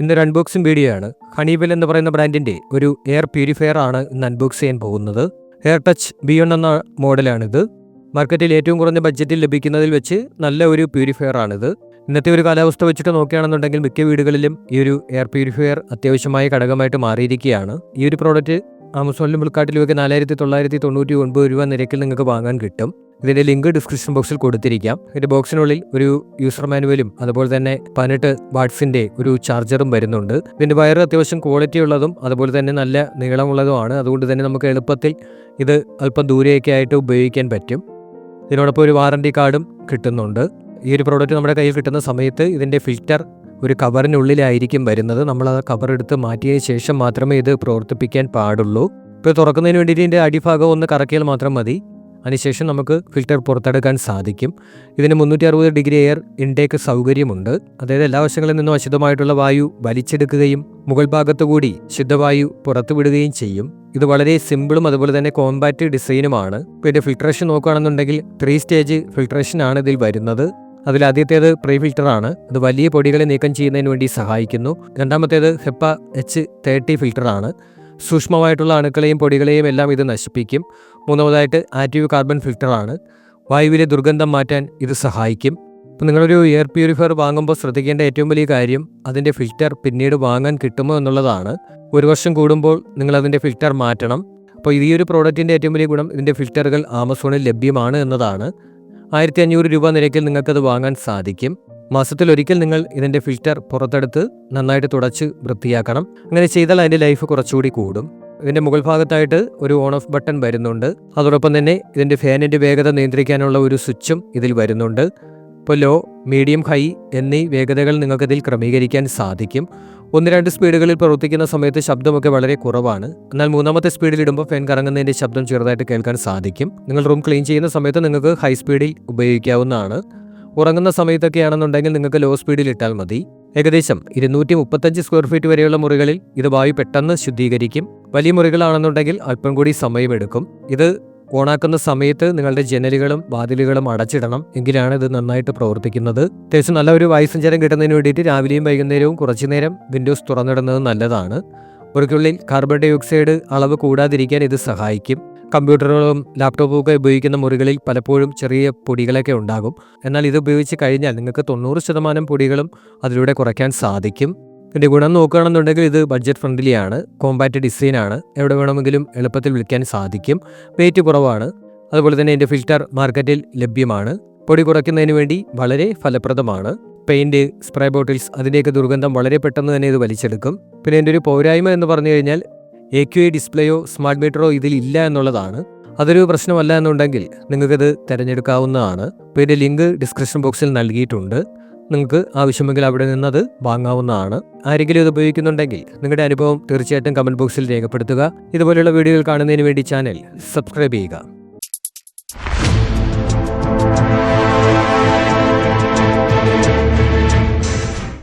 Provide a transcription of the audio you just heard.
ഇന്നൊരു unboxing video ആണ്. ഹണിബൽ എന്ന് പറയുന്ന ബ്രാൻഡിന്റെ ഒരു എയർ പ്യൂരിഫയർ ആണ് ഇന്ന് അൺബോക്സ് ചെയ്യാൻ പോകുന്നത്. എയർ ടച്ച് ബിയോൺ എന്ന മോഡലാണിത് മാർക്കറ്റിൽ ഏറ്റവും കുറഞ്ഞ ബഡ്ജറ്റിൽ ലഭിക്കുന്നതിൽ വെച്ച് നല്ല ഒരു പ്യൂരിഫയർ ആണിത്. ഇന്നത്തെ ഒരു കാലാവസ്ഥ വെച്ചിട്ട് നോക്കുകയാണെന്നുണ്ടെങ്കിൽ മിക്ക വീടുകളിലും ഈ ഒരു എയർ പ്യൂരിഫയർ അത്യാവശ്യമായ ഘടകമായിട്ട് മാറിയിരിക്കുകയാണ്. ഈ ഒരു പ്രോഡക്റ്റ് ആമസോണിലും ഫ്ലിപ്കാർട്ടിലും ഒക്കെ നാലായിരത്തി തൊള്ളായിരത്തി തൊണ്ണൂറ്റി ഒൻപത് രൂപ നിരക്കിൽ നിങ്ങൾക്ക് വാങ്ങാൻ കിട്ടും. ഇതിന്റെ ലിങ്ക് ഡിസ്ക്രിപ്ഷൻ ബോക്സിൽ കൊടുത്തിരിക്കാം. ഇതിന്റെ ബോക്സിനുള്ളിൽ ഒരു യൂസർ മാനുവലും അതുപോലെ തന്നെ പതിനെട്ട് വാട്സിന്റെ ഒരു ചാർജറും വരുന്നുണ്ട്. ഇതിന്റെ വയർ അത്യാവശ്യം ക്വാളിറ്റി ഉള്ളതും അതുപോലെ തന്നെ നല്ല നീളമുള്ളതുമാണ്. അതുകൊണ്ട് തന്നെ നമുക്ക് എളുപ്പത്തിൽ ഇത് അല്പം ദൂരെയൊക്കെ ആയിട്ട് ഉപയോഗിക്കാൻ പറ്റും. ഇതിനോടൊപ്പം ഒരു വാറണ്ടി കാർഡും കിട്ടുന്നുണ്ട്. ഈ ഒരു പ്രോഡക്റ്റ് നമ്മുടെ കയ്യിൽ കിട്ടുന്ന സമയത്ത് ഇതിന്റെ ഫിൽറ്റർ ഒരു കവറിനുള്ളിലായിരിക്കും വരുന്നത്. നമ്മൾ ആ കവർ എടുത്ത് മാറ്റിയതിന് ശേഷം മാത്രമേ ഇത് പ്രവർത്തിപ്പിക്കാൻ പാടുള്ളൂ. ഇപ്പോൾ തുറക്കുന്നതിന് വേണ്ടിയിട്ട് ഇതിന്റെ അടിഭാഗം ഒന്ന് കറക്കിയാൽ മാത്രം മതി. അതിനുശേഷം നമുക്ക് ഫിൽറ്റർ പുറത്തെടുക്കാൻ സാധിക്കും. ഇതിന് മുന്നൂറ്റി അറുപത് ഡിഗ്രി എയർ ഇൻടേക്ക് സൗകര്യമുണ്ട്. അതായത് എല്ലാ വശങ്ങളിൽ നിന്നും അശുദ്ധമായിട്ടുള്ള വായു വലിച്ചെടുക്കുകയും മുകൾ ഭാഗത്തുകൂടി ശുദ്ധവായു പുറത്തുവിടുകയും ചെയ്യും. ഇത് വളരെ സിമ്പിളും അതുപോലെ തന്നെ കോമ്പാക്റ്റ് ഡിസൈനുമാണ് പിന്നെ ഫിൽട്രേഷൻ നോക്കുകയാണെന്നുണ്ടെങ്കിൽ ത്രീ സ്റ്റേജ് ഫിൽട്രേഷൻ ആണ് ഇതിൽ വരുന്നത്. അതിൽ ആദ്യത്തേത് പ്രീ ഫിൽറ്ററാണ് ഇത് വലിയ പൊടികളെ നീക്കം ചെയ്യുന്നതിന് വേണ്ടി സഹായിക്കുന്നു. രണ്ടാമത്തേത് ഹെപ്പ എച്ച് തേർട്ടി ഫിൽറ്ററാണ് സൂക്ഷ്മമായിട്ടുള്ള അണുക്കളെയും പൊടികളെയും എല്ലാം ഇത് നശിപ്പിക്കും. മൂന്നാമതായിട്ട് ആക്റ്റീവ് കാർബൺ ഫിൽറ്ററാണ്. വായുവിലെ ദുർഗന്ധം മാറ്റാൻ ഇത് സഹായിക്കും. ഇപ്പം നിങ്ങളൊരു എയർ പ്യൂരിഫയർ വാങ്ങുമ്പോൾ ശ്രദ്ധിക്കേണ്ട ഏറ്റവും വലിയ കാര്യം അതിന്റെ ഫിൽറ്റർ പിന്നീട് വാങ്ങാൻ കിട്ടുമോ എന്നുള്ളതാണ്. ഒരു വർഷം കൂടുമ്പോൾ നിങ്ങൾ അതിന്റെ ഫിൽറ്റർ മാറ്റണം. അപ്പോൾ ഈ ഒരു പ്രോഡക്റ്റിന്റെ ഏറ്റവും വലിയ ഗുണം ഇതിന്റെ ഫിൽറ്ററുകൾ ആമസോണിൽ ലഭ്യമാണ് എന്നതാണ്. ആയിരത്തി അഞ്ഞൂറ് രൂപ നിരക്കിൽ നിങ്ങൾക്കത് വാങ്ങാൻ സാധിക്കും. മാസത്തിൽ ഒരിക്കൽ നിങ്ങൾ ഇതിന്റെ ഫിൽറ്റർ പുറത്തെടുത്ത് നന്നായിട്ട് തുടച്ച് വൃത്തിയാക്കണം. അങ്ങനെ ചെയ്താൽ അതിന്റെ ലൈഫ് കുറച്ചുകൂടി കൂടും. ഇതിന്റെ മുകൾ ഭാഗത്തായിട്ട് ഒരു ഓൺ ഓഫ് ബട്ടൺ വരുന്നുണ്ട്. അതോടൊപ്പം തന്നെ ഇതിന്റെ ഫാനിന്റെ വേഗത നിയന്ത്രിക്കാനുള്ള ഒരു സ്വിച്ചും ഇതിൽ വരുന്നുണ്ട്. ഇപ്പോൾ ലോ മീഡിയം ഹൈ എന്നീ വേഗതകൾ നിങ്ങൾക്കിതിൽ ക്രമീകരിക്കാൻ സാധിക്കും. ഒന്ന് രണ്ട് സ്പീഡുകളിൽ പ്രവർത്തിക്കുന്ന സമയത്ത് ശബ്ദമൊക്കെ വളരെ കുറവാണ്. എന്നാൽ മൂന്നാമത്തെ സ്പീഡിൽ ഇടുമ്പോൾ ഫാൻ കറങ്ങുന്നതിന്റെ ശബ്ദം ചെറുതായിട്ട് കേൾക്കാൻ സാധിക്കും. നിങ്ങൾ റൂം ക്ലീൻ ചെയ്യുന്ന സമയത്ത് നിങ്ങൾക്ക് ഹൈ സ്പീഡിൽ ഉപയോഗിക്കാവുന്നതാണ്. ഉറങ്ങുന്ന സമയത്തൊക്കെയാണെന്നുണ്ടെങ്കിൽ നിങ്ങൾക്ക് ലോ സ്പീഡിൽ ഇട്ടാൽ മതി. ഏകദേശം ഇരുന്നൂറ്റി മുപ്പത്തഞ്ച് സ്ക്വയർ ഫീറ്റ് വരെയുള്ള മുറികളിൽ ഇത് വായു പെട്ടെന്ന് ശുദ്ധീകരിക്കും. വലിയ മുറികളാണെന്നുണ്ടെങ്കിൽ അല്പം കൂടി സമയമെടുക്കും. ഇത് ഓണാക്കുന്ന സമയത്ത് നിങ്ങളുടെ ജനലുകളും വാതിലുകളും അടച്ചിടണം. എങ്കിലാണ് ഇത് നന്നായിട്ട് പ്രവർത്തിക്കുന്നത്. അത്യാവശ്യം നല്ല ഒരു വായുസഞ്ചാരം കിട്ടുന്നതിന് വേണ്ടിയിട്ട് രാവിലെയും വൈകുന്നേരവും കുറച്ചു നേരം വിൻഡോസ് തുറന്നിടുന്നത് നല്ലതാണ്. മുറിക്കുള്ളിൽ കാർബൺ ഡൈ ഓക്സൈഡ് അളവ് കൂടാതിരിക്കാൻ ഇത് സഹായിക്കും. കമ്പ്യൂട്ടറുകളും ലാപ്ടോപ്പും ഒക്കെ ഉപയോഗിക്കുന്ന മുറികളിൽ പലപ്പോഴും ചെറിയ പൊടികളൊക്കെ ഉണ്ടാകും. എന്നാൽ ഇത് ഉപയോഗിച്ച് കഴിഞ്ഞാൽ നിങ്ങൾക്ക് തൊണ്ണൂറ് ശതമാനം പൊടികളും അതിലൂടെ കുറയ്ക്കാൻ സാധിക്കും. ഇതിന്റെ ഗുണം നോക്കുകയാണെന്നുണ്ടെങ്കിൽ ഇത് ബഡ്ജറ്റ് ഫ്രണ്ട്ലിയാണ് കോമ്പാക്റ്റ് ഡിസൈനാണ് എവിടെ വേണമെങ്കിലും എളുപ്പത്തിൽ വിൽക്കാൻ സാധിക്കും. വെയിറ്റ് കുറവാണ്. അതുപോലെ തന്നെ ഇതിന്റെ ഫിൽറ്റർ മാർക്കറ്റിൽ ലഭ്യമാണ്. പൊടി കുറയ്ക്കുന്നതിന് വേണ്ടി വളരെ ഫലപ്രദമാണ്. പെയിന്റ് സ്പ്രേ ബോട്ടിൽസ് അതിന്റെയൊക്കെ ദുർഗന്ധം വളരെ പെട്ടെന്ന് തന്നെ ഇത് വലിച്ചെടുക്കും. പിന്നെ എന്റെ ഒരു പോരായ്മ എന്ന് പറഞ്ഞു കഴിഞ്ഞാൽ എ ക്യു ഐ ഡിസ്പ്ലേയോ സ്മാർട്ട് മീറ്ററോ ഇതിലില്ല എന്നുള്ളതാണ്. അതൊരു പ്രശ്നമല്ല എന്നുണ്ടെങ്കിൽ നിങ്ങൾക്കത് തിരഞ്ഞെടുക്കാവുന്നതാണ്. അപ്പോൾ ഇതിന്റെ ലിങ്ക് ഡിസ്ക്രിപ്ഷൻ ബോക്സിൽ നൽകിയിട്ടുണ്ട്. നിങ്ങൾക്ക് ആവശ്യമെങ്കിൽ അവിടെ നിന്നത് വാങ്ങാവുന്നതാണ്. ആരെങ്കിലും ഇത് ഉപയോഗിക്കുന്നുണ്ടെങ്കിൽ നിങ്ങളുടെ അനുഭവം തീർച്ചയായിട്ടും കമന്റ് ബോക്സിൽ രേഖപ്പെടുത്തുക. ഇതുപോലെയുള്ള വീഡിയോകൾ കാണുന്നതിന് വേണ്ടി ചാനൽ സബ്സ്ക്രൈബ് ചെയ്യുക.